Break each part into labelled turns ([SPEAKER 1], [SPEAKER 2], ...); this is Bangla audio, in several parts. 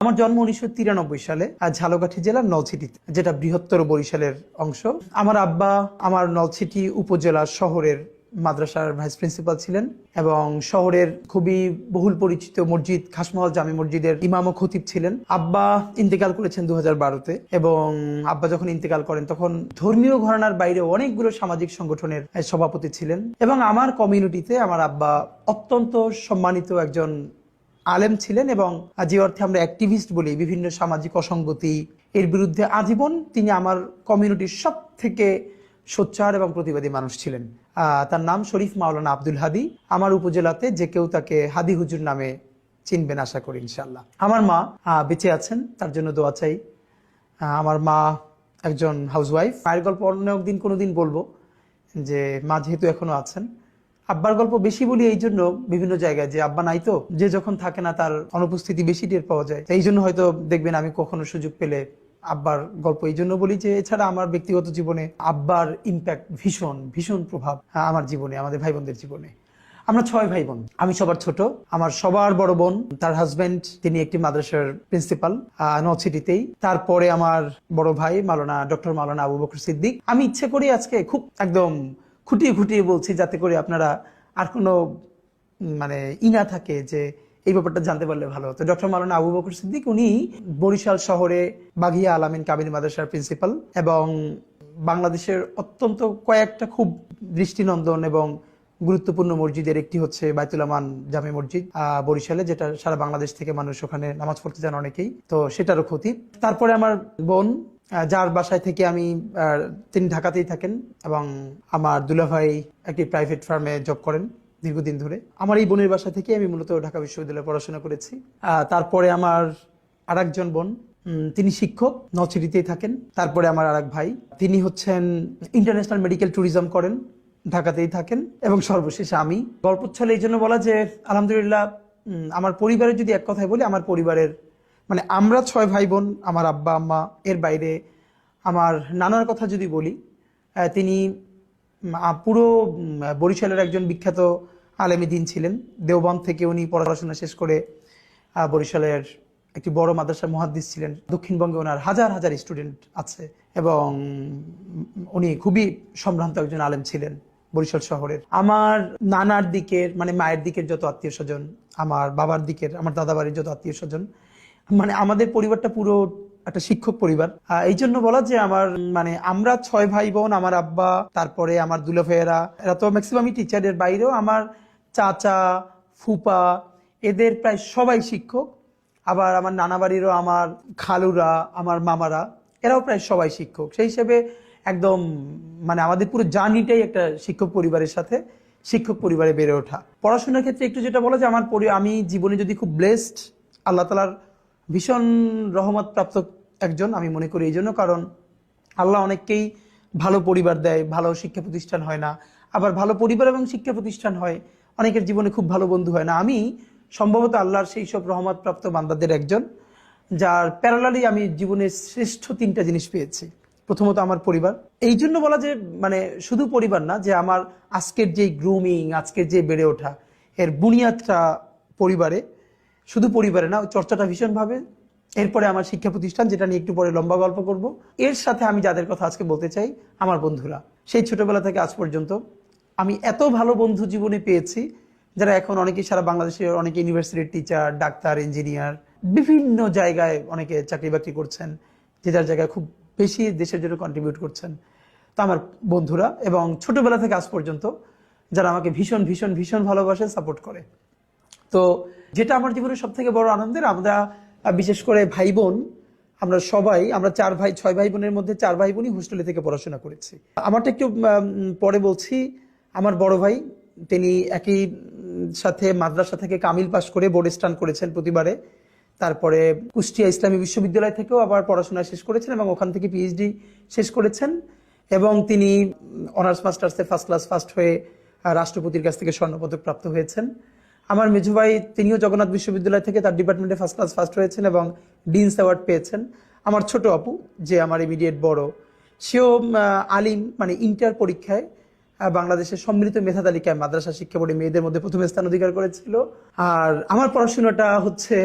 [SPEAKER 1] আমার জন্ম উনিশশো তিরানব্বই সালে আর ঝালকাঠি জেলার নলছিটিতে যেটা বৃহত্তর বরিশালের অংশ। আমার আব্বা আমার নলছিটি উপজেলা শহরের মাদ্রাসার ভাইস প্রিন্সিপাল ছিলেন এবং শহরের খুবই বহুল পরিচিত মসজিদ, খাসমহল জামি মসজিদের ইমাম ও খতিব ছিলেন। আব্বা ইন্তেকাল করেছেন দু বারোতে এবং আব্বা যখন ইন্তেকাল করেন তখন ধর্মীয় ঘরানার বাইরে অনেকগুলো সামাজিক সংগঠনের সভাপতি ছিলেন এবং আমার কমিউনিটিতে আমার আব্বা অত্যন্ত সম্মানিত একজন আলেম ছিলেন এবং যে অর্থে আমরা অ্যাক্টিভিস্ট বলি, বিভিন্ন সামাজিক অসঙ্গতি, এর বিরুদ্ধে আজীবন তিনি আমার কমিউনিটির সব থেকে সোচ্চার এবং প্রতিবাদী মানুষ ছিলেন। তার নাম শরীফ মাওলানা আব্দুল হাদি। আমার উপজেলাতে যে কেউ তাকে হাদি হুজুর নামে চিনবেন আশা করি ইনশাল্লাহ আমার মা বেঁচে আছেন, তার জন্য দোয়া চাই। আমার মা একজন হাউসওয়াইফ মায়ের গল্প অন্য একদিন কোনোদিন বলব যে, মা যেহেতু এখনও আছেন আব্বার গল্প বেশি বলি এই জন্য বিভিন্ন জায়গায় যে আব্বা নাই তো, যে যখন থাকে না তার অনুপস্থিতি বেশি টের পাওয়া যায়। এই জন্য হয়তো দেখবেন আমি কখনো সুযোগ পেলে আব্বার গল্প এই জন্য বলি যে এছাড়া আমার ব্যক্তিগত জীবনে আব্বার ইম্প্যাক্ট ভীষণ ভীষণ প্রভাব আমার জীবনে, আমাদের ভাই বোনদের জীবনে। আমরা ছয় ভাই বোন আমি সবার ছোট, আমার সবার বড় বোন, তার হাজবেন্ড তিনি একটি মাদ্রাসার প্রিন্সিপাল নর্থ সিটিতেই। তারপরে আমার বড় ভাই মালানা ডক্টর মালানা আবু বকর সিদ্দিক। আমি ইচ্ছে করি আজকে খুব একদম খুঁটিয়ে খুঁটিয়ে বলছি যাতে করে আপনারা আর কোনো মানে ইনা থাকে যে এই ব্যাপারটা জানতে পারলে ভালো হতো। ডক্টর মালানা আবু বকর সিদ্দিক, উনি বরিশাল শহরে বাঘিয়া আলামিন কাবিনী মাদ্রাসার প্রিন্সিপাল এবং বাংলাদেশের অত্যন্ত কয়েকটা খুব দৃষ্টিনন্দন এবং গুরুত্বপূর্ণ মসজিদের একটি হচ্ছে বাইতুলামান জামে মসজিদ বরিশালে, যেটা সারা বাংলাদেশ থেকে মানুষ ওখানে নামাজ পড়তে যান অনেকেই। তো সেটারও ক্ষতি। তারপরে আমার বোন যার বাসায় থেকে আমি তিনি ঢাকাতেই থাকেন এবং আমার দুলাভাই একটি প্রাইভেট ফার্মে জব করেন দীর্ঘদিন ধরে। আমার এই বোনের বাসা থেকে আমি মূলত ঢাকা বিশ্ববিদ্যালয়ে পড়াশোনা করেছি। তারপরে আমার আরেকজন বোন তিনি শিক্ষক নচিরিতেই থাকেন। তারপরে আমার আরেক ভাই, তিনি হচ্ছেন ইন্টারন্যাশনাল মেডিকেল ট্যুরিজম করেন, ঢাকাতেই থাকেন এবং সর্বশেষে আমি। গল্পচ্ছলে এই জন্য বলা যে, আলহামদুলিল্লাহ আমার পরিবারের যদি এক কথায় বলি, আমার পরিবারের মানে আমরা ছয় ভাই বোন আমার আব্বা, আম্মা, এর বাইরে আমার নানার কথা যদি বলি তিনি পুরো বরিশালের একজন বিখ্যাত আলেমী দিন ছিলেন। দেওবান থেকে উনি পড়াশোনা শেষ করে বরিশালের একটি বড় মাদ্রাসা মহাদ্দিস ছিলেন। দক্ষিণবঙ্গে ওনার হাজার হাজার স্টুডেন্ট আছে এবং উনি খুবই সম্ভ্রান্ত একজন আলেম ছিলেন বরিশাল শহরের। আমার নানার দিকের মানে মায়ের দিকের যত আত্মীয় স্বজন, আমার বাবার দিকের, আমার দাদা বাড়ির যত আত্মীয় স্বজন মানে আমাদের পরিবারটা পুরো একটা শিক্ষক পরিবার। এই জন্য বলা যে আমার মানে আমরা ছয় ভাই বোন আমার আব্বা, তারপরে আমার দুলা ভাইয়েরা, এরা তো ম্যাক্সিমামই টিচারের বাইরেও আমার চাচা, ফুপা, এদের প্রায় সবাই শিক্ষক। আবার আমার নানা বাড়িরও আমার খালুরা, আমার মামারা, এরাও প্রায় সবাই শিক্ষক। সেই হিসেবে একদম মানে আমাদের পুরো জার্নিটাই একটা শিক্ষক পরিবারের সাথে, শিক্ষক পরিবারে বেড়ে ওঠা। পড়াশোনার ক্ষেত্রে একটু যেটা বলা যে আমার আমি জীবনে যদি খুব ব্লেসড আল্লাহ তালার ভীষণ রহমত প্রাপ্ত একজন, আমি মনে করি এই জন্য, কারণ আল্লাহ অনেককেই ভালো পরিবার দেয়, ভালো শিক্ষা প্রতিষ্ঠান হয় না। আবার ভালো পরিবার এবং শিক্ষা প্রতিষ্ঠান হয়, অনেকের জীবনে খুব ভালো বন্ধু হয় না। আমি সম্ভবত আল্লাহর সেই সব রহমত প্রাপ্ত বান্দাদের একজন, যার প্যারালালি আমি জীবনের শ্রেষ্ঠ তিনটা জিনিস পেয়েছি। প্রথমত আমার পরিবার। এই জন্য বলা যে মানে শুধু পরিবার না, যে আমার আজকের যে গ্রুমিং আজকের যে বেড়ে ওঠা, এর বুনিয়াদটা পরিবারে। শুধু পরিবারে না, চর্চাটা ভীষণভাবে। এরপরে আমার শিক্ষা প্রতিষ্ঠান, যেটা নিয়ে একটু পরে লম্বা গল্প করব। এর সাথে আমি যাদের কথা আজকে বলতে চাই, আমার বন্ধুরা। সেই ছোটবেলা থেকে আজ পর্যন্ত আমি এত ভালো বন্ধু জীবনে পেয়েছি, যারা এখন অনেকেই সারা বাংলাদেশের অনেকে ইউনিভার্সিটির টিচার ডাক্তার ইঞ্জিনিয়ার বিভিন্ন জায়গায় অনেকে চাকরি বাকরি করছেন, যে যার জায়গায় খুব বেশি দেশের জন্য কন্ট্রিবিউট করছেন। তো আমার বন্ধুরা এবং ছোটবেলা থেকে আজ পর্যন্ত যারা আমাকে ভীষণ ভীষণ ভীষণ ভালোবাসে সাপোর্ট করে। তো যেটা আমার জীবনের সব থেকে বড় আনন্দের, আমরা বিশেষ করে ভাই বোন আমরা সবাই, আমরা চার ভাই, ছয় ভাই বোনের মধ্যে চার ভাই বোনই হোস্টেলে থেকে পড়াশোনা করেছি। আমারটা একটু পরে বলছি, আমার বড় ভাই, তিনি একই সাথে মাদ্রাসা থেকে কামিল পাশ করে বোর্ড স্টান করেছেন প্রতিবারে। তারপরে কুষ্টিয়া ইসলামী বিশ্ববিদ্যালয় থেকেও আবার পড়াশোনা শেষ করেছেন এবং ওখান থেকে পিএইচডি শেষ করেছেন। এবং তিনি অনার্স মাস্টার্সে ফার্স্ট ক্লাস ফার্স্ট হয়ে রাষ্ট্রপতির কাছ থেকে স্বর্ণপদক প্রাপ্ত হয়েছেন। আমার মেজু ভাই, তিনিও জগন্নাথ বিশ্ববিদ্যালয় থেকে তার ডিপার্টমেন্টে ফার্স্ট ক্লাস ফার্স্ট হয়েছেন এবং ডিনস অ্যাওয়ার্ড পেয়েছেন। আমার ছোট আপু, যে আমার ইমিডিয়েট বড়, সেও আলিম মানে ইন্টার পরীক্ষায় বাংলাদেশের সম্মিলিত মেধা তালিকায় মাদ্রাসা শিক্ষা বোর্ডে মেয়েদের মধ্যে প্রথম স্থান অধিকার করেছিল। আর আমার পড়াশোনাটা হচ্ছে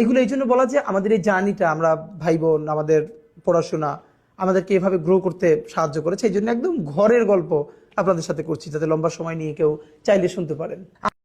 [SPEAKER 1] এগুলো এই জন্য বলা যে আমাদের এই জার্নিটা আমরা ভাই বোন আমাদের পড়াশোনা, আমাদেরকে এভাবে গ্রো করতে সাহায্য করেছে। এই জন্য একদম ঘরের গল্প আপনাদের সাথে করছি, যাতে লম্বা সময় নিয়ে কেউ চাইলে শুনতে পারেন।